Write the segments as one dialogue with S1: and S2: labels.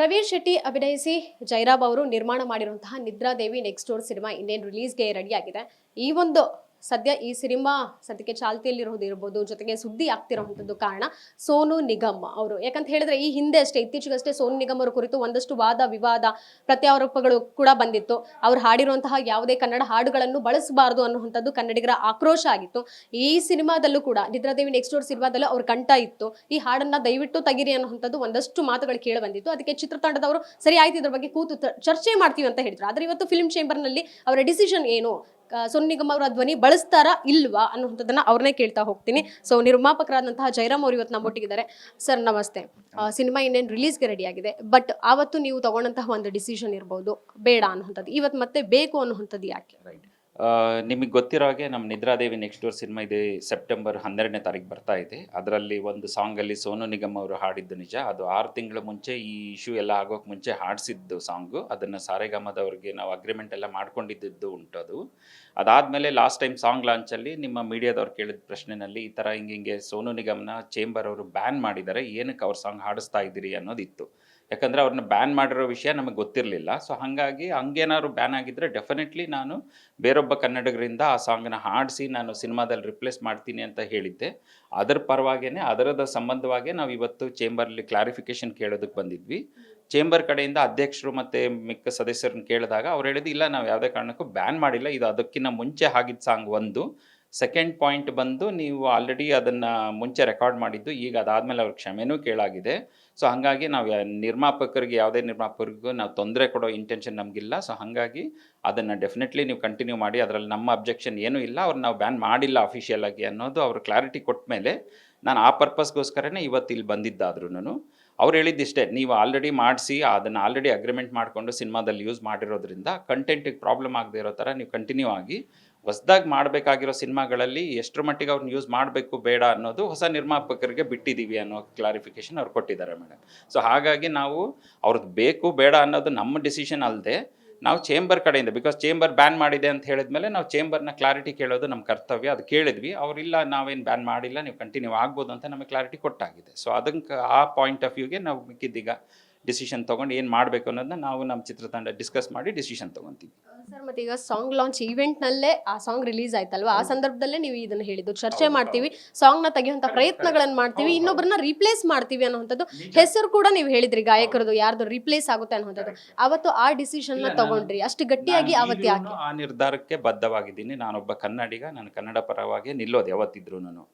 S1: ಪ್ರವೀಣ್ ಶೆಟ್ಟಿ ಅಭಿನಯಿಸಿ ಜೈರಾಬ್ ಅವರು ನಿರ್ಮಾಣ ಮಾಡಿರುವಂತಹ ನಿದ್ರಾದೇವಿ ನೆಕ್ಸ್ಟ್ ಡೋರ್ ಸಿನಿಮಾ ಇನ್ನೇನು ರಿಲೀಸ್ಗೆ ರೆಡಿ ಆಗಿದೆ. ಈ ಒಂದು ಸದ್ಯ ಈ ಸಿನಿಮಾ ಸದ್ಯಕ್ಕೆ ಚಾಲ್ತಿಯಲ್ಲಿರೋದು ಇರ್ಬೋದು, ಜೊತೆಗೆ ಸುದ್ದಿ ಆಗ್ತಿರೋವಂಥದ್ದು ಕಾರಣ ಸೋನು ನಿಗಮ್ ಅವರು. ಯಾಕಂತ ಹೇಳಿದ್ರೆ ಈ ಹಿಂದೆ ಅಷ್ಟೇ, ಇತ್ತೀಚೆಗಷ್ಟೇ ಸೋನು ನಿಗಮ್ ಅವರ ಕುರಿತು ಒಂದಷ್ಟು ವಾದ, ವಿವಾದ, ಪ್ರತ್ಯಾರೋಪಗಳು ಕೂಡ ಬಂದಿತ್ತು. ಅವ್ರು ಹಾಡಿರುವಂತಹ ಯಾವುದೇ ಕನ್ನಡ ಹಾಡುಗಳನ್ನು ಬಳಸಬಾರದು ಅನ್ನುವಂಥದ್ದು ಕನ್ನಡಿಗರ ಆಕ್ರೋಶ ಆಗಿತ್ತು. ಈ ಸಿನಿಮಾದಲ್ಲೂ ಕೂಡ ನಿದ್ರಾದೇವಿ ನೆಕ್ಸ್ಟ್ ಡೋರ್ ಸಿನಿಮಾದಲ್ಲೂ ಅವ್ರ ಕಂಠ ಇತ್ತು. ಈ ಹಾಡನ್ನ ದಯವಿಟ್ಟು ತಗಿರಿ ಅನ್ನುವಂಥದ್ದು ಒಂದಷ್ಟು ಮಾತುಗಳು ಕೇಳಿ ಬಂದಿತ್ತು. ಅದಕ್ಕೆ ಚಿತ್ರತಂಡದವರು, ಸರಿ ಆಯ್ತು, ಇದ್ರ ಬಗ್ಗೆ ಕೂತು ಚರ್ಚೆ ಮಾಡ್ತೀವಿ ಅಂತ ಹೇಳಿದ್ರು. ಆದ್ರೆ ಇವತ್ತು ಫಿಲ್ಮ್ ಚೇಂಬರ್ನಲ್ಲಿ ಅವರ ಡಿಸಿಷನ್ ಏನು? ಸೋನು ಅವರ ಧ್ವನಿ ಬಳಸ್ತಾರ ಇಲ್ವಾ ಅನ್ನುವಂಥದ್ದನ್ನ ಅವ್ರನ್ನೇ ಕೇಳ್ತಾ ಹೋಗ್ತೀನಿ. ಸೊ ನಿರ್ಮಾಪಕರಾದಂತಹ ಜೈರಾಮ್ ಅವರು ಇವತ್ತು ನಮ್ಮೊಟ್ಟಿಗಿದ್ದಾರೆ. ಸರ್ ನಮಸ್ತೆ. ಸಿನಿಮಾ ಇನ್ನೇನು ರಿಲೀಸ್ಗೆ ರೆಡಿ ಆಗಿದೆ. ಬಟ್ ಆವತ್ತು ನೀವು ತಗೊಂಡಂತಹ ಒಂದು ಡಿಸಿಷನ್ ಇರ್ಬೋದು. ಬೇಡ ಅನ್ನುವಂಥದ್ದು. ಇವತ್ತು ಮತ್ತೆ ಬೇಕು ಅನ್ನುವಂಥದ್ದು ಯಾಕೆ?
S2: ರೈಟ್ ನಿಮಗೆ ಗೊತ್ತಿರೋ ಹಾಗೆ ನಮ್ಮ ನಿದ್ರಾದೇವಿ ನೆಕ್ಸ್ಟ್ ಡೋರ್ ಸಿನಿಮಾ ಇದೆ ಸೆಪ್ಟೆಂಬರ್ ಹನ್ನೆರಡನೇ ತಾರೀಕು ಬರ್ತಾ ಇದೆ. ಅದರಲ್ಲಿ ಒಂದು ಸಾಂಗಲ್ಲಿ ಸೋನು ನಿಗಮ್ ಅವರು ಹಾಡಿದ್ದು ನಿಜ. ಅದು ಆರು ತಿಂಗಳ ಮುಂಚೆ ಈ ಇಶ್ಯೂ ಎಲ್ಲ ಆಗೋಕೆ ಮುಂಚೆ ಹಾಡಿಸಿದ್ದು ಸಾಂಗು ಅದನ್ನು ಸಾರೆಗಮದವ್ರಿಗೆ ನಾವು ಅಗ್ರಿಮೆಂಟ್ ಎಲ್ಲ ಮಾಡ್ಕೊಂಡಿದ್ದು ಉಂಟು ಅದು ಅದಾದಮೇಲೆ ಲಾಸ್ಟ್ ಟೈಮ್ ಸಾಂಗ್ ಲಾಂಚಲ್ಲಿ ನಿಮ್ಮ ಮೀಡಿಯಾದವ್ರು ಕೇಳಿದ ಪ್ರಶ್ನೆನಲ್ಲಿ ಈ ಥರ ಹಿಂಗೆ ಹಿಂಗೆ ಸೋನು ನಿಗಮ್ನ ಚೇಂಬರ್ ಅವರು ಬ್ಯಾನ್ ಮಾಡಿದ್ದಾರೆ ಏನಕ್ಕೆ ಅವ್ರ ಸಾಂಗ್ ಹಾಡಿಸ್ತಾ ಇದ್ದೀರಿ ಅನ್ನೋದಿತ್ತು. ಯಾಕಂದರೆ ಅವ್ರನ್ನ ಬ್ಯಾನ್ ಮಾಡಿರೋ ವಿಷಯ ನಮಗೆ ಗೊತ್ತಿರಲಿಲ್ಲ. ಸೊ ಹಾಗಾಗಿ ಹಂಗೇನಾದ್ರು ಬ್ಯಾನ್ ಆಗಿದ್ದರೆ ಡೆಫಿನೆಟ್ಲಿ ನಾನು ಬೇರೊಬ್ಬ ಕನ್ನಡಿಗರಿಂದ ಆ ಸಾಂಗನ್ನ ಹಾಡಿಸಿ ನಾನು ಸಿನಿಮಾದಲ್ಲಿ ರಿಪ್ಲೇಸ್ ಮಾಡ್ತೀನಿ ಅಂತ ಹೇಳಿದ್ದೆ. ಅದರ ಪರವಾಗೇನೆ ಅದರದ ಸಂಬಂಧವಾಗೇ ನಾವು ಇವತ್ತು ಚೇಂಬರ್ಲಿ ಕ್ಲಾರಿಫಿಕೇಶನ್ ಕೇಳೋದಕ್ಕೆ ಬಂದಿದ್ವಿ. ಚೇಂಬರ್ ಕಡೆಯಿಂದ ಅಧ್ಯಕ್ಷರು ಮತ್ತು ಮಿಕ್ಕ ಸದಸ್ಯರನ್ನ ಕೇಳಿದಾಗ ಅವ್ರು ಹೇಳಿದ್ದು, ಇಲ್ಲ, ನಾವು ಯಾವುದೇ ಕಾರಣಕ್ಕೂ ಬ್ಯಾನ್ ಮಾಡಿಲ್ಲ. ಇದು ಅದಕ್ಕಿಂತ ಮುಂಚೆ ಆಗಿದ್ದ ಸಾಂಗ್ ಒಂದು. ಸೆಕೆಂಡ್ ಪಾಯಿಂಟ್ ಬಂದು ನೀವು ಆಲ್ರೆಡಿ ಅದನ್ನು ಮುಂಚೆ ರೆಕಾರ್ಡ್ ಮಾಡಿದ್ದು, ಈಗ ಅದಾದಮೇಲೆ ಅವ್ರಿಗೆ ಕ್ಷಮೆನೂ ಕೇಳಾಗಿದೆ. ಸೊ ಹಾಗಾಗಿ ನಾವು ನಿರ್ಮಾಪಕರಿಗೆ ಯಾವುದೇ ನಿರ್ಮಾಪಕರಿಗೂ ನಾವು ತೊಂದರೆ ಕೊಡೋ ಇಂಟೆನ್ಷನ್ ನಮಗಿಲ್ಲ. ಸೊ ಹಾಗಾಗಿ ಅದನ್ನು ಡೆಫಿನೆಟ್ಲಿ ನೀವು ಕಂಟಿನ್ಯೂ ಮಾಡಿ, ಅದರಲ್ಲಿ ನಮ್ಮ ಅಬ್ಜೆಕ್ಷನ್ ಏನೂ ಇಲ್ಲ. ಅವ್ರು ನಾವು ಬ್ಯಾನ್ ಮಾಡಿಲ್ಲ ಅಫಿಷಿಯಲ್ ಆಗಿ ಅನ್ನೋದು ಅವರು ಕ್ಲಾರಿಟಿ ಕೊಟ್ಟ ಮೇಲೆ ನಾನು ಆ ಪರ್ಪಸ್ಗೋಸ್ಕರನೇ ಇವತ್ತು ಇಲ್ಲಿ ಬಂದಿದ್ದಾದ್ರೂ ಅವ್ರು ಹೇಳಿದ್ದಿಷ್ಟೇ, ನೀವು ಆಲ್ರೆಡಿ ಮಾಡಿಸಿ, ಅದನ್ನು ಆಲ್ರೆಡಿ ಅಗ್ರಿಮೆಂಟ್ ಮಾಡಿಕೊಂಡು ಸಿನಿಮಾದಲ್ಲಿ ಯೂಸ್ ಮಾಡಿರೋದ್ರಿಂದ ಕಂಟೆಂಟಿಗೆ ಪ್ರಾಬ್ಲಮ್ ಆಗದೆ ಇರೋ ಥರ ನೀವು ಕಂಟಿನ್ಯೂ ಆಗಿ ಹೊಸದಾಗಿ ಮಾಡಬೇಕಾಗಿರೋ ಸಿನಿಮಾಗಳಲ್ಲಿ ಎಷ್ಟರ ಮಟ್ಟಿಗೆ ಅವ್ರನ್ನ ಯೂಸ್ ಮಾಡಬೇಕು ಬೇಡ ಅನ್ನೋದು ಹೊಸ ನಿರ್ಮಾಪಕರಿಗೆ ಬಿಟ್ಟಿದ್ದೀವಿ ಅನ್ನೋ ಕ್ಲಾರಿಫಿಕೇಶನ್ ಅವ್ರು ಕೊಟ್ಟಿದ್ದಾರೆ ಮೇಡಮ್ ಸೊ ಹಾಗಾಗಿ ನಾವು ಅವ್ರದ್ದು ಬೇಕು ಬೇಡ ಅನ್ನೋದು ನಮ್ಮ ಡಿಸಿಷನ್ ಅಲ್ಲದೆ ನಾವು ಚೇಂಬರ್ ಕಡೆಯಿಂದ ಬಿಕಾಸ್ ಚೇಂಬರ್ ಬ್ಯಾನ್ ಮಾಡಿದೆ ಅಂತ ಹೇಳಿದ್ಮೇಲೆ ನಾವು ಚೇಂಬರ್ನ ಕ್ಲಾರಿಟಿ ಕೇಳೋದು ನಮ್ಮ ಕರ್ತವ್ಯ, ಅದು ಕೇಳಿದ್ವಿ. ಅವರಿಲ್ಲ ನಾವೇನು ಬ್ಯಾನ್ ಮಾಡಿಲ್ಲ, ನೀವು ಕಂಟಿನ್ಯೂ ಆಗ್ಬೋದು ಅಂತ ನಮಗೆ ಕ್ಲಾರಿಟಿ ಕೊಟ್ಟಾಗಿದೆ. ಸೊ ಅದಕ್ಕೆ ಆ ಪಾಯಿಂಟ್ ಆಫ್ ವ್ಯೂಗೆ ನಾವು ಮಿಕ್ಕಿದ್ದೀಗ. ಡಿಸಿಷನ್ ತೊಗೊಂಡು ಏನು ಮಾಡಬೇಕು ಅನ್ನೋದನ್ನ ನಾವು ನಮ್ಮ ಚಿತ್ರತಂಡ ಡಿಸ್ಕಸ್ ಮಾಡಿ ಡಿಸಿಷನ್ ತಗೊಂತೀವಿ.
S1: ಸರ್ ಮತ್ತೆ ಈಗ ಸಾಂಗ್ ಲಾಂಚ್ ಈವೆಂಟ್ ನಲ್ಲೇ ಆ ಸಾಂಗ್ ರಿಲೀಸ್ ಆಯ್ತಲ್ವಾ? ಆ ಸಂದರ್ಭದಲ್ಲೇ ನೀವು ಇದನ್ನ ಹೇಳಿದ್ದು ಚರ್ಚೆ ಮಾಡ್ತೀವಿ ಸಾಂಗ್ನ ತೆಗೆಯುವಂತ ಪ್ರಯತ್ನಗಳನ್ನ ಮಾಡ್ತೀವಿ ಇನ್ನೊಬ್ಬರನ್ನ ರೀಪ್ಲೇಸ್ ಮಾಡ್ತೀವಿ ಅನ್ನುವಂಥದ್ದು ಹೆಸರು ಕೂಡ ನೀವು ಹೇಳಿದ್ರಿ ಗಾಯಕರದು ಯಾರ್ದು ರೀಪ್ಲೇಸ್ ಆಗುತ್ತೆ ಅನ್ನುವಂಥದ್ದು. ಅವತ್ತು ಆ ಡಿಸಿಷನ್ನ ತಗೊಂಡ್ರಿ ಅಷ್ಟು ಗಟ್ಟಿಯಾಗಿ
S2: ಅವತ್ತಿ
S1: ಅವತ್ತು ಯಾಕೆ?
S2: ಆ ನಿರ್ಧಾರಕ್ಕೆ ಬದ್ಧವಾಗಿದ್ದೀನಿ. ನಾನೊಬ್ಬ ಕನ್ನಡಿಗ ನಾನು ಕನ್ನಡ ಪರವಾಗಿ ನಿಲ್ಲೋದು ಯಾವತ್ತಿದ್ರು ನಾನು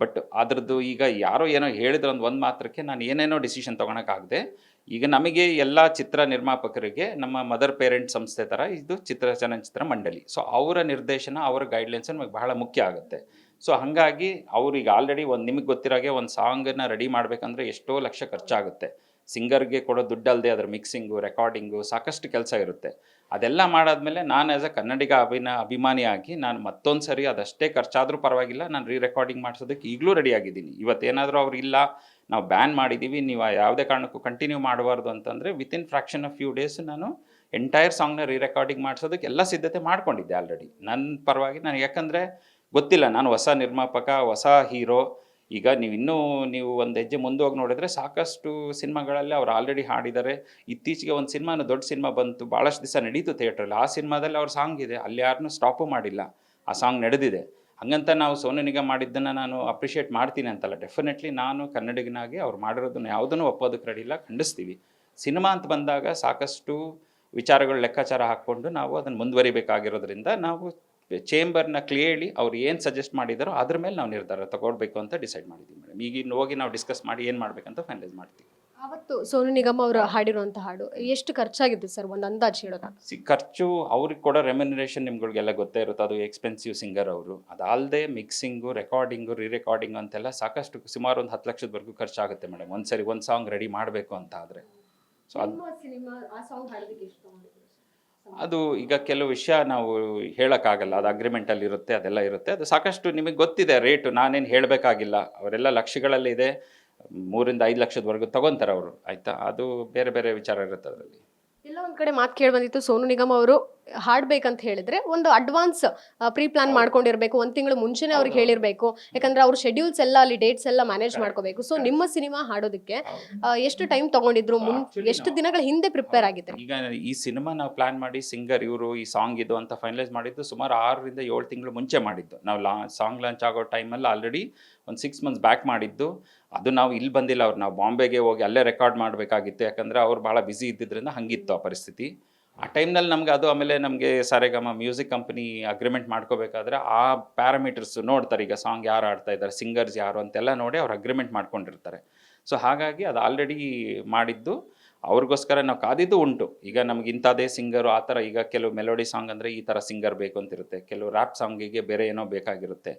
S2: ಬಟ್ ಅದ್ರದ್ದು ಈಗ ಯಾರೋ ಏನೋ ಹೇಳಿದ್ರು ಒಂದು ಒಂದು ಮಾತ್ರಕ್ಕೆ ನಾನು ಏನೇನೋ ಡಿಸಿಷನ್ ತೊಗೊಳಕ್ಕಾಗದೆ ಈಗ ನಮಗೆ ಎಲ್ಲ ಚಿತ್ರ ನಿರ್ಮಾಪಕರಿಗೆ ನಮ್ಮ ಮದರ್ ಪೇರೆಂಟ್ ಸಂಸ್ಥೆ ಥರ ಇದು ಚಿತ್ರ ಚಲನಚಿತ್ರ ಮಂಡಳಿ. ಸೊ ಅವರ ನಿರ್ದೇಶನ, ಅವರ ಗೈಡ್ಲೈನ್ಸ್ ನಮಗೆ ಬಹಳ ಮುಖ್ಯ ಆಗುತ್ತೆ. ಸೊ ಹಾಗಾಗಿ ಅವ್ರಿಗೆ ಆಲ್ರೆಡಿ ಒಂದು ನಿಮಗೆ ಗೊತ್ತಿರೋಗೆ ಒಂದು ಸಾಂಗನ್ನು ರೆಡಿ ಮಾಡಬೇಕಂದ್ರೆ ಎಷ್ಟೋ ಲಕ್ಷ ಖರ್ಚಾಗುತ್ತೆ. ಸಿಂಗರ್ಗೆ ಕೊಡೋ ದುಡ್ಡಲ್ಲದೆ ಅದರ ಮಿಕ್ಸಿಂಗು ರೆಕಾರ್ಡಿಂಗು ಸಾಕಷ್ಟು ಕೆಲಸ ಇರುತ್ತೆ. ಅದೆಲ್ಲ ಮಾಡಾದ್ಮೇಲೆ ನಾನು ಆ್ಯಸ್ ಅ ಕನ್ನಡಿಗ ಅಭಿನ ಅಭಿಮಾನಿಯಾಗಿ ನಾನು ಮತ್ತೊಂದು ಸರಿ ಅದಷ್ಟೇ ಖರ್ಚಾದರೂ ಪರವಾಗಿಲ್ಲ, ನಾನು ರೀ ರೆಕಾರ್ಡಿಂಗ್ ಮಾಡಿಸೋದಕ್ಕೆ ಈಗಲೂ ರೆಡಿ ಆಗಿದ್ದೀನಿ. ಇವತ್ತೇನಾದರೂ ಅವ್ರು ಇಲ್ಲ ನಾವು ಬ್ಯಾನ್ ಮಾಡಿದ್ದೀವಿ ನೀವು ಯಾವುದೇ ಕಾರಣಕ್ಕೂ ಕಂಟಿನ್ಯೂ ಮಾಡಬಾರ್ದು ಅಂತಂದರೆ within fraction of few days ನಾನು ಎಂಟೈರ್ ಸಾಂಗ್ನ ರೀ ರೆಕಾರ್ಡಿಂಗ್ ಮಾಡಿಸೋದಕ್ಕೆ ಎಲ್ಲ ಸಿದ್ಧತೆ ಮಾಡ್ಕೊಂಡಿದ್ದೆ ಆಲ್ರೆಡಿ ನನ್ನ ಪರವಾಗಿ ನನಗೆ ಯಾಕಂದರೆ ಗೊತ್ತಿಲ್ಲ, ನಾನು ಹೊಸ ನಿರ್ಮಾಪಕ, ಹೊಸ ಹೀರೋ ಈಗ ನೀವು ಇನ್ನೂ ನೀವು ಒಂದು ಹೆಜ್ಜೆ ಮುಂದೆ ಹೋಗಿ ನೋಡಿದರೆ ಸಾಕಷ್ಟು ಸಿನಿಮಾಗಳಲ್ಲಿ ಅವ್ರು ಆಲ್ರೆಡಿ ಹಾಡಿದ್ದಾರೆ. ಇತ್ತೀಚೆಗೆ ಒಂದು ಸಿನಿಮಾನ ದೊಡ್ಡ ಸಿನಿಮಾ ಬಂತು ಭಾಳಷ್ಟು ದಿವಸ ನಡೀತು ಥಿಯೇಟ್ರಲ್ಲಿ ಆ ಸಿನಿಮಾದಲ್ಲಿ ಅವ್ರ ಸಾಂಗ್ ಇದೆ, ಅಲ್ಲಿ ಯಾರನ್ನೂ ಸ್ಟಾಪು ಮಾಡಿಲ್ಲ. ಆ ಸಾಂಗ್ ನಡೆದಿದೆ. ಹಂಗಂತ ನಾವು ಸೋನು ನಿಗಮ್ ಮಾಡಿದ್ದನ್ನು ನಾನು ಅಪ್ರಿಷಿಯೇಟ್ ಮಾಡ್ತೀನಿ ಅಂತಲ್ಲ. ಡೆಫಿನೆಟ್ಲಿ ನಾನು ಕನ್ನಡಿಗನಾಗಿ ಅವ್ರು ಮಾಡಿರೋದನ್ನು ಯಾವುದನ್ನು ಒಪ್ಪೋದಕ್ಕೆ ರೆಡಿ ಇಲ್ಲ, ಖಂಡಿಸ್ತೀವಿ. ಸಿನಿಮಾ ಅಂತ ಬಂದಾಗ ಸಾಕಷ್ಟು ವಿಚಾರಗಳು ಲೆಕ್ಕಾಚಾರ ಹಾಕ್ಕೊಂಡು ನಾವು ಅದನ್ನು ಮುಂದುವರಿಬೇಕಾಗಿರೋದ್ರಿಂದ ನಾವು ಚೇಂಬರ್ನ ಕ್ಲಿಯರ್ಲಿ ಅವ್ರು ಏನು ಸಜೆಸ್ಟ್ ಮಾಡಿದಾರೋ ಅದ್ರ ಮೇಲೆ ನಾವು ನಿರ್ಧಾರ ತಗೊಳ್ಬೇಕು ಅಂತ ಡಿಸೈಡ್ ಮಾಡಿದ್ದೀವಿ ಮೇಡಮ್ ಈಗ ಇನ್ನು ಹೋಗಿ ನಾವು ಡಿಸ್ಕಸ್ ಮಾಡಿ ಏನು ಮಾಡಬೇಕಂತ ಫೈನಲೈಸ್ ಮಾಡ್ತೀವಿ.
S1: ಅವತ್ತು ಸೋನು ನಿಗಮ್ ಅವರು ಹಾಡಿರುವಂತ ಹಾಡು ಎಷ್ಟು ಖರ್ಚಾಗಿದೆ ಸರ್ ಒಂದು ಅಂದಾಜು ಹೇಳೋಣ?
S2: ಸಿ ಖರ್ಚು ಅವ್ರಿಗೆ ಕೊಡೋ ರೆಮ್ಯುನರೇಷನ್ ನಿಮ್ಗಳಿಗೆಲ್ಲ ಗೊತ್ತೇ ಇರುತ್ತೆ ಅದು ಎಕ್ಸ್ಪೆನ್ಸಿವ್ ಸಿಂಗರ್ ಅವರು. ಅದಲ್ಲದೆ ಮಿಕ್ಸಿಂಗು ರೆಕಾರ್ಡಿಂಗು ರೀ ರೆಕಾರ್ಡಿಂಗ್ ಅಂತೆಲ್ಲ ಸಾಕಷ್ಟು ಸುಮಾರು ಒಂದು ಹತ್ತು ಲಕ್ಷದವರೆಗೂ ಖರ್ಚಾಗುತ್ತೆ ಮೇಡಮ್ ಒಂದು ಸರಿ ಒಂದು ಸಾಂಗ್ ರೆಡಿ ಮಾಡಬೇಕು ಅಂತ ಆದರೆ. ಸೊ ಅದು ಅದು ಈಗ ಕೆಲವು ವಿಷಯ ನಾವು ಹೇಳೋಕ್ಕಾಗಲ್ಲ. ಅದು ಅಗ್ರಿಮೆಂಟಲ್ಲಿ ಇರುತ್ತೆ ಅದೆಲ್ಲ ಇರುತ್ತೆ. ಅದು ಸಾಕಷ್ಟು ನಿಮಗೆ ಗೊತ್ತಿದೆ ರೇಟು ನಾನೇನು ಹೇಳಬೇಕಾಗಿಲ್ಲ. ಅವರೆಲ್ಲ ಲಕ್ಷಗಳಲ್ಲಿ ಇದೆ. ಮೂರಿಂದ ಐದು ಲಕ್ಷದವರೆಗೂ ತಗೊಂತಾರೆ ಅವರು, ಆಯಿತಾ? ಅದು ಬೇರೆ ಬೇರೆ ವಿಚಾರ ಇರುತ್ತೆ ಅದರಲ್ಲಿ.
S1: ಎಲ್ಲ ಒಂದ್ ಕಡೆ ಮಾತು ಕೇಳಿ ಬಂದಿತ್ತು. ಸೋನು ನಿಗಮ್ ಅವರು ಹಾಡ್ಬೇಕಂತ ಹೇಳಿದ್ರೆ ಒಂದು ಅಡ್ವಾನ್ಸ್ ಪ್ರೀ ಪ್ಲಾನ್ ಮಾಡ್ಕೊಂಡಿರ್ಬೇಕು. ಒಂದು ತಿಂಗಳು ಮುಂಚೆನೆ ಅವ್ರಿಗೆ ಹೇಳಿರ್ಬೇಕು. ಯಾಕಂದ್ರೆ ಅವ್ರ ಶೆಡ್ಯೂಲ್ಸ್ ಎಲ್ಲ ಅಲ್ಲಿ ಡೇಟ್ಸ್ ಎಲ್ಲ ಮ್ಯಾನೇಜ್ ಮಾಡ್ಕೋಬೇಕು. ಸೊ ನಿಮ್ಮ ಸಿನಿಮಾ ಹಾಡೋದಕ್ಕೆ ಎಷ್ಟು ಟೈಮ್ ತಗೊಂಡಿದ್ರು ಮುನ್ ಎಷ್ಟು ದಿನಗಳ ಹಿಂದೆ ಪ್ರಿಪೇರ್ ಆಗಿದೆ
S2: ಈಗ ಈ ಸಿನಿಮಾ ನಾವು ಪ್ಲಾನ್ ಮಾಡಿ ಸಿಂಗರ್ ಇವರು ಈ ಸಾಂಗ್ ಇದು ಅಂತ ಫೈನಲೈಸ್ ಮಾಡಿದ್ದು ಸುಮಾರು ಆರರಿಂದ ಏಳು ತಿಂಗಳು ಮುಂಚೆ ಮಾಡಿದ್ದು. ನಾವು ಲಾ ಸಾಂಗ್ ಲಾಂಚ್ ಆಗೋ ಟೈಮಲ್ಲಿ ಆಲ್ರೆಡಿ ಒಂದು ಸಿಕ್ಸ್ ಮಂತ್ಸ್ ಬ್ಯಾಕ್ ಮಾಡಿದ್ದು. ಅದು ನಾವು ಇಲ್ಲಿ ಬಂದಿಲ್ಲ. ಅವ್ರು ನಾವು ಬಾಂಬೆಗೆ ಹೋಗಿ ಅಲ್ಲೇ ರೆಕಾರ್ಡ್ ಮಾಡಬೇಕಾಗಿತ್ತು. ಯಾಕಂದರೆ ಅವ್ರು ಭಾಳ ಬ್ಯುಸಿ ಇದ್ದಿದ್ದರಿಂದ ಹಂಗಿತ್ತು ಆ ಪರಿಸ್ಥಿತಿ. ಆ ಟೈಮ್ನಲ್ಲಿ ನಮ್ಗೆ ಅದು ಆಮೇಲೆ ನಮಗೆ ಸಾರೆಗಮ ಮ್ಯೂಸಿಕ್ ಕಂಪನಿ ಅಗ್ರಿಮೆಂಟ್ ಮಾಡ್ಕೋಬೇಕಾದ್ರೆ ಆ ಪ್ಯಾರಾಮೀಟರ್ಸ್ ನೋಡ್ತಾರೆ. ಈಗ ಸಾಂಗ್ ಯಾರು ಆಡ್ತಾ ಇದ್ದಾರೆ, ಸಿಂಗರ್ಸ್ ಯಾರು ಅಂತೆಲ್ಲ ನೋಡಿ ಅವ್ರು ಅಗ್ರಿಮೆಂಟ್ ಮಾಡ್ಕೊಂಡಿರ್ತಾರೆ. ಸೊ ಹಾಗಾಗಿ ಅದು ಆಲ್ರೆಡಿ ಮಾಡಿದ್ದು. ಅವ್ರಿಗೋಸ್ಕರ ನಾವು ಕಾದಿದ್ದು ಉಂಟು. ಈಗ ನಮ್ಗೆ ಇಂಥದೇ ಸಿಂಗರು ಆ ಥರ ಈಗ ಕೆಲವು ಮೆಲೋಡಿ ಸಾಂಗ್ ಅಂದರೆ ಈ ಥರ ಸಿಂಗರ್ ಬೇಕು ಅಂತಿರುತ್ತೆ. ಕೆಲವು ರ್ಯಾಪ್ ಸಾಂಗಿಗೆ ಬೇರೆ ಏನೋ ಬೇಕಾಗಿರುತ್ತೆ.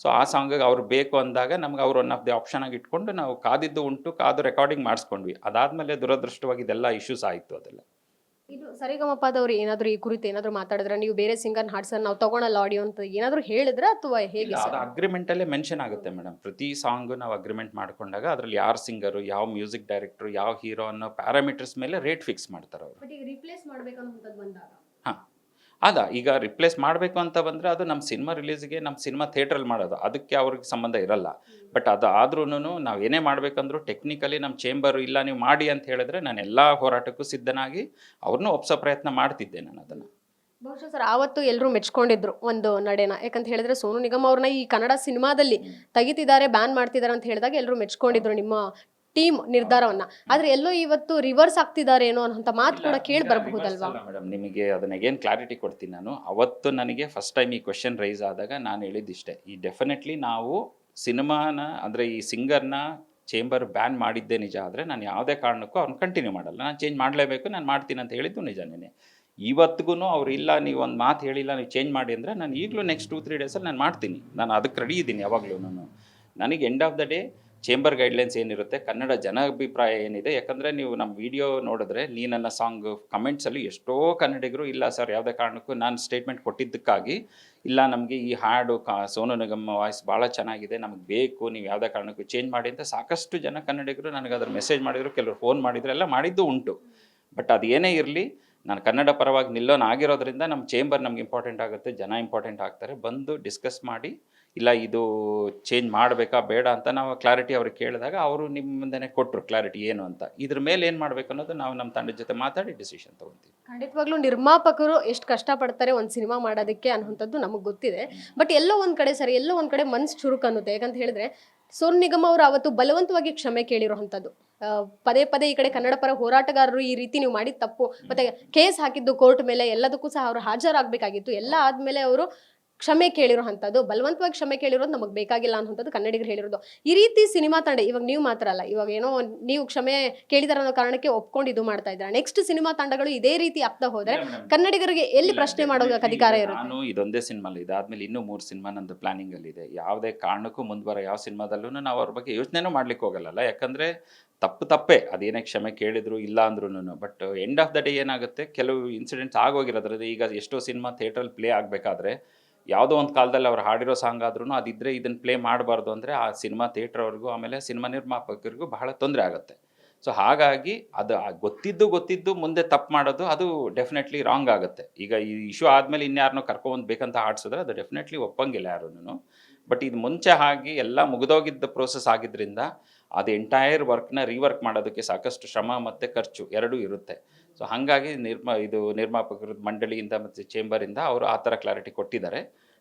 S2: ಸೊ ಆ ಸಾಂಗಿಗೆ ಅವ್ರು ಬೇಕು ಅಂದಾಗ ನಮ್ಗೆ ಅವ್ರು ಒನ್ ಆಫ್ ದಿ ಆಪ್ಷನ್ ಆಗಿ ಇಟ್ಕೊಂಡು ನಾವು ಕಾದಿದ್ದು ಉಂಟು, ಕಾದು ರೆಕಾರ್ಡಿಂಗ್ ಮಾಡಿಸ್ಕೊಂಡ್ವಿ. ಅದಾದಮೇಲೆ ದುರದೃಷ್ಟವಾಗಿ ಇದೆಲ್ಲ ಇಶ್ಯೂಸ್ ಆಯಿತು ಅದೆಲ್ಲ.
S1: ಇದು ಸರಿಗಮಪದವ್ರು ಏನಾದ್ರು ಈ ಕುರಿತು ಏನಾದ್ರು ಮಾತಾಡಿದ್ರೆ ನೀವು ಬೇರೆ ಸಿಂಗರ್ ಹಾಡ್ಸರ್ ನಾವು ತಗೊಳಲ್ಲ ಆಡಿಯೋ ಅಂತ ಏನಾದ್ರು ಹೇಳಿದ್ರೆ ಅಥವಾ ಹೇಗೆ
S2: ಸರ್? ಅದು ಅಗ್ರಿಮೆಂಟಲ್ಲೇ ಮೆನ್ಷನ್ ಆಗುತ್ತೆ ಮೇಡಮ್ ಪ್ರತಿ ಸಾಂಗ್ ನಾವು ಅಗ್ರಿಮೆಂಟ್ ಮಾಡ್ಕೊಂಡಾಗ ಅದ್ರಲ್ಲಿ ಯಾರು ಸಿಂಗರು ಯಾವ ಮ್ಯೂಸಿಕ್ ಡೈರೆಕ್ಟರ್ ಯಾವ ಹೀರೋ ಅನ್ನೋ ಪ್ಯಾರಾಮೀಟರ್ಸ್ ಮೇಲೆ ರೇಟ್ ಫಿಕ್ಸ್ ಮಾಡ್ತಾರೆ ಅವರು
S1: ರಿಪ್ಲೇಸ್ ಮಾಡ್ಬೇಕನ್ನೋಂಥದ್ದು ಬಂದಾಗ
S2: ಹಾಂ. ಅದ ಈಗ ರಿಪ್ಲೇಸ್ ಮಾಡಬೇಕು ಅಂತ ಬಂದರೆ ಅದು ನಮ್ಮ ಸಿನಿಮಾ ರಿಲೀಸ್ಗೆ ನಮ್ಮ ಸಿನಿಮಾ ಥಿಯೇಟ್ರಲ್ಲಿ ಮಾಡೋದು. ಅದಕ್ಕೆ ಅವ್ರಿಗೆ ಸಂಬಂಧ ಇರಲ್ಲ. ಬಟ್ ಅದು ಆದ್ರೂ ನಾವು ಏನೇ ಮಾಡಬೇಕಂದ್ರೂ ಟೆಕ್ನಿಕಲಿ ನಮ್ಮ ಚೇಂಬರು ಇಲ್ಲ ನೀವು ಮಾಡಿ ಅಂತ ಹೇಳಿದ್ರೆ ನಾನು ಎಲ್ಲ ಹೋರಾಟಕ್ಕೂ ಸಿದ್ಧನಾಗಿ ಅವ್ರನ್ನೂ ಒಪ್ಸೋ ಪ್ರಯತ್ನ ಮಾಡ್ತಿದ್ದೆ ನಾನು ಅದನ್ನು.
S1: ಬಹುಶಃ ಸರ್ ಆವತ್ತು ಎಲ್ಲರೂ ಮೆಚ್ಕೊಂಡಿದ್ರು ಒಂದು ನಡೆನ. ಯಾಕಂತ ಹೇಳಿದ್ರೆ ಸೋನು ನಿಗಮ್ ಅವ್ರನ್ನ ಈ ಕನ್ನಡ ಸಿನಿಮಾದಲ್ಲಿ ತೆಗಿತಿದ್ದಾರೆ ಬ್ಯಾನ್ ಮಾಡ್ತಿದ್ದಾರೆ ಅಂತ ಹೇಳಿದಾಗ ಎಲ್ಲರೂ ಮೆಚ್ಕೊಂಡಿದ್ರು ನಿಮ್ಮ ಟೀಮ್ ನಿರ್ಧಾರವನ್ನ. ಆದ್ರೆ ಎಲ್ಲೋ ಇವತ್ತು ರಿವರ್ಸ್ ಆಗ್ತಿದ್ದಾರೆ ಏನೋ ಅನ್ನೋ ಮಾತು ಕೂಡ ಕೇಳಿ ಬರಬಹುದಲ್ವಾ?
S2: ಮೇಡಮ್ ನಿಮಗೆ ಅದನ್ನ ಏನ್ ಕ್ಲಾರಿಟಿ ಕೊಡ್ತೀನಿ ನಾನು. ಅವತ್ತು ನನಗೆ ಫಸ್ಟ್ ಟೈಮ್ ಈ ಕ್ವಶನ್ ರೈಸ್ ಆದಾಗ ನಾನು ಹೇಳಿದ್ದಿಷ್ಟೇ ಈ ಡೆಫಿನೆಟ್ಲಿ ನಾವು ಸಿನಿಮಾನ ಅಂದ್ರೆ ಈ ಸಿಂಗರ್ನ ಚೇಂಬರ್ ಬ್ಯಾನ್ ಮಾಡಿದ್ದೆ ನಿಜ ಆದರೆ ನಾನು ಯಾವುದೇ ಕಾರಣಕ್ಕೂ ಅವ್ರನ್ನ ಕಂಟಿನ್ಯೂ ಮಾಡಲ್ಲ. ನಾನು ಚೇಂಜ್ ಮಾಡಲೇಬೇಕು ನಾನು ಮಾಡ್ತೀನಿ ಅಂತ ಹೇಳಿದ್ದು ನಿಜನೇ ಇವತ್ತಿಗೂ ಅವ್ರು ಇಲ್ಲ ನೀವು ಒಂದು ಮಾತು ಹೇಳಿಲ್ಲ ನೀವು ಚೇಂಜ್ ಮಾಡಿ ಅಂದರೆ ನಾನು ಈಗಲೂ ನೆಕ್ಸ್ಟ್ ಟೂ ತ್ರೀ ಡೇಸಲ್ಲಿ ನಾನು ಮಾಡ್ತೀನಿ. ನಾನು ಅದಕ್ಕೆ ರೆಡಿ ಇದ್ದೀನಿ ಯಾವಾಗಲೂ ನಾನು ನನಗೆ end of the day chamber guidelines ಏನಿರುತ್ತೆ, ಕನ್ನಡ ಜನಾಭಿಪ್ರಾಯ ಏನಿದೆ, ಯಾಕಂದರೆ ನೀವು ನಮ್ಮ ವಿಡಿಯೋ ನೋಡಿದ್ರೆ, ನೀ ನನ್ನ ಸಾಂಗ್ ಕಮೆಂಟ್ಸಲ್ಲಿ ಎಷ್ಟೋ ಕನ್ನಡಿಗರು, ಇಲ್ಲ ಸರ್ ಯಾವುದೇ ಕಾರಣಕ್ಕೂ ನಾನು ಸ್ಟೇಟ್ಮೆಂಟ್ ಕೊಟ್ಟಿದ್ದಕ್ಕಾಗಿ, ಇಲ್ಲ ನಮಗೆ ಈ ಹಾಡು ಕಾ, ಸೋನು ನಿಗಮ್ ವಾಯ್ಸ್ ಭಾಳ ಚೆನ್ನಾಗಿದೆ, ನಮಗೆ ಬೇಕು, ನೀವು ಯಾವುದೇ ಕಾರಣಕ್ಕೂ ಚೇಂಜ್ ಮಾಡಿ ಅಂತ ಸಾಕಷ್ಟು ಜನ ಕನ್ನಡಿಗರು ನನಗೆ ಅದ್ರ ಮೆಸೇಜ್ ಮಾಡಿದರು, ಕೆಲವರು ಫೋನ್ ಮಾಡಿದ್ರು, ಎಲ್ಲ ಮಾಡಿದ್ದು ಉಂಟು. ಬಟ್ ಅದು ಏನೇ ಇರಲಿ, ನಾನು ಕನ್ನಡ ಪರವಾಗಿ ನಿಲ್ಲೋನಾಗಿರೋದ್ರಿಂದ ನಮ್ಮ ಚೇಂಬರ್ ನಮ್ಗೆ ಇಂಪಾರ್ಟೆಂಟ್ ಆಗುತ್ತೆ, ಜನ ಇಂಪಾರ್ಟೆಂಟ್ ಆಗ್ತಾರೆ, ಬಂದು ಡಿಸ್ಕಸ್ ಮಾಡಿ ಇಲ್ಲ ಇದು ಚೇಂಜ್ ಮಾಡಬೇಕಾ ಬೇಡ ಅಂತ ನಾವು ಕ್ಲಾರಿಟಿ ಅವ್ರಿಗೆ ಕೇಳಿದಾಗ ಅವರು ನಿಮ್ಮ ಮುಂದೆನೇ ಕೊಟ್ಟರು ಕ್ಲಾರಿಟಿ ಏನು ಅಂತ. ಇದ್ರ ಮೇಲೆ ಏನು ಮಾಡಬೇಕು ಅನ್ನೋದು ನಾವು ನಮ್ಮ ತಂಡದ ಜೊತೆ ಮಾತಾಡಿ ಡಿಸಿಷನ್ ತೊಗೊತೀವಿ.
S1: ಖಂಡಿತವಾಗ್ಲೂ ನಿರ್ಮಾಪಕರು ಎಷ್ಟು ಕಷ್ಟಪಡ್ತಾರೆ ಒಂದು ಸಿನಿಮಾ ಮಾಡೋದಕ್ಕೆ ಅನ್ನುವಂಥದ್ದು ನಮಗೆ ಗೊತ್ತಿದೆ. ಬಟ್ ಎಲ್ಲೋ ಒಂದು ಕಡೆ ಸರಿ ಎಲ್ಲೋ ಒಂದು ಕಡೆ ಮನ್ಸು ಚುರುಕು ಅನ್ನುತ್ತೆ. ಯಾಕಂತ ಹೇಳಿದ್ರೆ ಸೋನ್ ನಿಗಮ್ ಅವರು ಅವತ್ತು ಬಲವಂತವಾಗಿ ಕ್ಷಮೆ ಕೇಳಿರುವಂಥದ್ದು ಪದೇ ಪದೇ ಈ ಕಡೆ ಕನ್ನಡ ಪರ ಹೋರಾಟಗಾರರು ಈ ರೀತಿ ನೀವು ಮಾಡಿದ ತಪ್ಪು. ಮತ್ತೆ ಕೇಸ್ ಹಾಕಿದ್ದು ಕೋರ್ಟ್ ಮೇಲೆ ಎಲ್ಲದಕ್ಕೂ ಸಹ ಅವರು ಹಾಜರಾಗಬೇಕಾಗಿತ್ತು. ಎಲ್ಲ ಆದ್ಮೇಲೆ ಅವರು ಕ್ಷಮೆ ಕೇಳಿರೋಂಥದ್ದು ಬಲವಂತವಾಗಿ ಕ್ಷಮೆ ಕೇಳಿರೋದು ನಮಗೆ ಬೇಕಾಗಿಲ್ಲ ಅನ್ನೋಂಥದ್ದು ಕನ್ನಡಿಗರು ಹೇಳಿರೋದು. ಈ ರೀತಿ ಸಿನಿಮಾ ತಂಡ ಇವಾಗ ನೀವು ಮಾತ್ರ ಅಲ್ಲ ಇವಾಗ ಏನೋ ನೀವು ಕ್ಷಮೆ ಕೇಳಿದಾರ ಅನ್ನೋ ಕಾರಣಕ್ಕೆ ಒಪ್ಕೊಂಡು ಇದು ಮಾಡ್ತಾ ಇದ್ದಾರೆ? ನೆಕ್ಸ್ಟ್ ಸಿನಿಮಾ ತಂಡಗಳು ಇದೇ ರೀತಿ ಆಗ್ತಾ ಹೋದ್ರೆ ಕನ್ನಡಿಗರಿಗೆ ಎಲ್ಲಿ ಪ್ರಶ್ನೆ ಮಾಡೋದಕ್ಕೆ ಅಧಿಕಾರ ಇರುತ್ತೆ?
S2: ನಾನು ಇದೊಂದೇ ಸಿನಿಮಾ ಇದಾದ್ಮೇಲೆ ಇನ್ನೂ ಮೂರು ಸಿನಿಮಾ ನಂದು ಪ್ಲಾನಿಂಗ್ ಅಲ್ಲಿ ಇದೆ. ಯಾವುದೇ ಕಾರಣಕ್ಕೂ ಮುಂದುವರೆ ಯಾವ ಸಿನಿಮಾದಲ್ಲೂ ನಾವು ಅವ್ರ ಬಗ್ಗೆ ಯೋಚನೆನೂ ಮಾಡ್ಲಿಕ್ಕೆ ಹೋಗಲ್ಲ ಯಾಕಂದ್ರೆ ತಪ್ಪು ತಪ್ಪೇ. ಅದೇನೇ ಕ್ಷಮೆ ಕೇಳಿದ್ರು ಇಲ್ಲ ಅಂದ್ರೂ but end of the day ಏನಾಗುತ್ತೆ? ಕೆಲವು ಇನ್ಸಿಡೆಂಟ್ಸ್ ಆಗೋಗಿರೋದ್ರದ್ದು ಈಗ ಎಷ್ಟೋ ಸಿನಿಮಾ ಥಿಯೇಟ್ರಲ್ಲಿ ಪ್ಲೇ ಆಗಬೇಕಾದ್ರೆ ಯಾವುದೋ ಒಂದು ಕಾಲದಲ್ಲಿ ಅವ್ರು ಹಾಡಿರೋ ಸಾಂಗ್ ಆದ್ರೂ ಅದಿದ್ರೆ ಇದನ್ನು ಪ್ಲೇ ಮಾಡಬಾರ್ದು ಅಂದರೆ ಆ ಸಿನಿಮಾ ಥಿಯೇಟ್ರವ್ರಿಗೂ ಆಮೇಲೆ ಸಿನಿಮಾ ನಿರ್ಮಾಪಕರಿಗೂ ಬಹಳ ತೊಂದರೆ ಆಗುತ್ತೆ. ಸೊ ಹಾಗಾಗಿ ಅದು ಗೊತ್ತಿದ್ದು ಗೊತ್ತಿದ್ದು ಮುಂದೆ ತಪ್ಪು ಮಾಡೋದು ಅದು ಡೆಫಿನೆಟ್ಲಿ ರಾಂಗ್ ಆಗುತ್ತೆ. ಈಗ ಈ ಇಶ್ಯೂ ಆದಮೇಲೆ ಇನ್ಯಾರನ್ನೋ ಕರ್ಕೊಂಡು ಬೇಕಂತ ಆಡಿಸಿದ್ರೆ ಅದು ಡೆಫಿನೆಟ್ಲಿ ಒಪ್ಪಂಗಿಲ್ಲ ಯಾರೂ ಬಟ್ ಇದು ಮುಂಚೆ ಆಗಿ ಎಲ್ಲ ಮುಗಿದೋಗಿದ್ದ ಪ್ರೋಸೆಸ್ ಆಗಿದ್ದರಿಂದ ಅದು ಎಂಟೈರ್ ವರ್ಕ್ನ ರೀವರ್ಕ್ ಮಾಡೋದಕ್ಕೆ ಸಾಕಷ್ಟು ಶ್ರಮ ಮತ್ತು ಖರ್ಚು ಎರಡೂ ಇರುತ್ತೆ. ಸೊ ಹಾಗಾಗಿ ನಿರ್ಮ, ಇದು ನಿರ್ಮಾಪಕರ ಮಂಡಳಿಯಿಂದ ಮತ್ತು ಚೇಂಬರಿಂದ ಅವರು ಆ ಥರ ಕ್ಲಾರಿಟಿ ಕೊಟ್ಟಿದ್ದಾರೆ.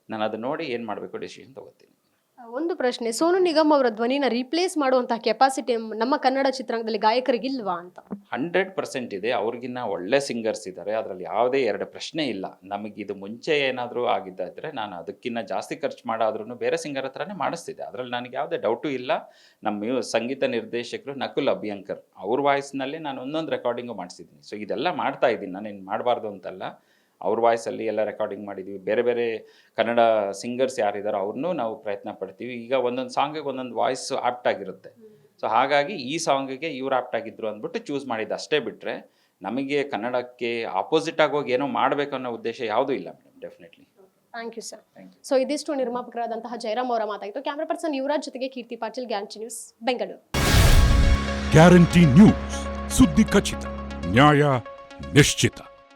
S2: ನಾನು ಅದನ್ನು ನೋಡಿ ಏನು ಮಾಡಬೇಕು ಡಿಸಿಷನ್ ತಗೋತೀನಿ.
S1: ಒಂದು ಪ್ರಶ್ನೆ, ಸೋನು ನಿಗಮ್ ಅವರ ಧ್ವನಿನ ರೀಪ್ಲೇಸ್ ಮಾಡುವಂತಹ ಕೆಪಾಸಿಟಿ ನಮ್ಮ ಕನ್ನಡ ಚಿತ್ರರಂಗದಲ್ಲಿ ಗಾಯಕರಿಗಿಲ್ವಾ ಅಂತ?
S2: ಹಂಡ್ರೆಡ್ ಪರ್ಸೆಂಟ್ ಇದೆ. ಅವ್ರಿಗಿನ್ನ ಒಳ್ಳೆ ಸಿಂಗರ್ಸ್ ಇದ್ದಾರೆ ಅದರಲ್ಲಿ ಯಾವುದೇ ಎರಡು ಪ್ರಶ್ನೆ ಇಲ್ಲ. ನಮಗೆ ಇದು ಮುಂಚೆ ಏನಾದರೂ ಆಗಿದ್ದಾದ್ರೆ ನಾನು ಅದಕ್ಕಿಂತ ಜಾಸ್ತಿ ಖರ್ಚು ಮಾಡಾದ್ರೂ ಬೇರೆ ಸಿಂಗರ್ ಹತ್ರನೇ ಮಾಡಿಸ್ತಿದ್ದೆ. ಅದರಲ್ಲಿ ನನಗೆ ಯಾವುದೇ ಡೌಟು ಇಲ್ಲ. ನಮ್ಮ ಸಂಗೀತ ನಿರ್ದೇಶಕರು ನಕುಲ್ ಅಭಿಯಂಕರ್ ಅವ್ರ ವಾಯ್ಸ್ನಲ್ಲಿ ನಾನು ಒಂದೊಂದು ರೆಕಾರ್ಡಿಂಗು ಮಾಡಿಸಿದ್ದೀನಿ. ಸೊ ಇದೆಲ್ಲ ಮಾಡ್ತಾ ಇದ್ದೀನಿ. ಏನು ಮಾಡಬಾರ್ದು ಅಂತಲ್ಲ. ಅವ್ರ ವಾಯ್ಸಲ್ಲಿ ಎಲ್ಲ ರೆಕಾರ್ಡಿಂಗ್ ಮಾಡಿದ್ದೀವಿ ಬೇರೆ ಬೇರೆ ಕನ್ನಡ ಸಿಂಗರ್ಸ್ ಯಾರಿದ್ದಾರೋ ಅವ್ರನ್ನೂ ನಾವು ಪ್ರಯತ್ನ ಪಡ್ತೀವಿ. ಈಗ ಒಂದೊಂದು ಸಾಂಗಿಗೆ ಒಂದೊಂದು ವಾಯ್ಸ್ ಆಪ್ಟ್ ಆಗಿರುತ್ತೆ. ಸೊ ಹಾಗಾಗಿ ಈ ಸಾಂಗಿಗೆ ಇವ್ರು ಆಪ್ಟ್ ಆಗಿದ್ರು ಅಂದ್ಬಿಟ್ಟು ಚೂಸ್ ಮಾಡಿದ್ದು. ಅಷ್ಟೇ ಬಿಟ್ಟರೆ ನಮಗೆ ಕನ್ನಡಕ್ಕೆ ಆಪೋಸಿಟ್ ಆಗೋಗಿ ಹೋಗಿ ಏನೋ ಮಾಡಬೇಕು ಅನ್ನೋ ಉದ್ದೇಶ ಯಾವುದೂ ಇಲ್ಲ madam definitely
S1: thank you sir
S2: thank you
S1: so ಇದಿಷ್ಟು ನಿರ್ಮಾಪಕರಾದಂತಹ ಜಯರಾಮ್ ಅವರ ಮಾತಾಯಿತು ಕ್ಯಾಮ್ರಾ ಪರ್ಸನ್ ಯುವರಾಜ್ ಜೊತೆಗೆ ಕೀರ್ತಿ ಪಾಟೀಲ್ ಗ್ಯಾಂಚಿ ನ್ಯೂಸ್ ಬೆಂಗಳೂರು
S3: ಗ್ಯಾರಂಟಿ ನ್ಯೂಸ್ ಸುದ್ದಿ ಖಚಿತ ನ್ಯಾಯ ನಿಶ್ಚಿತ.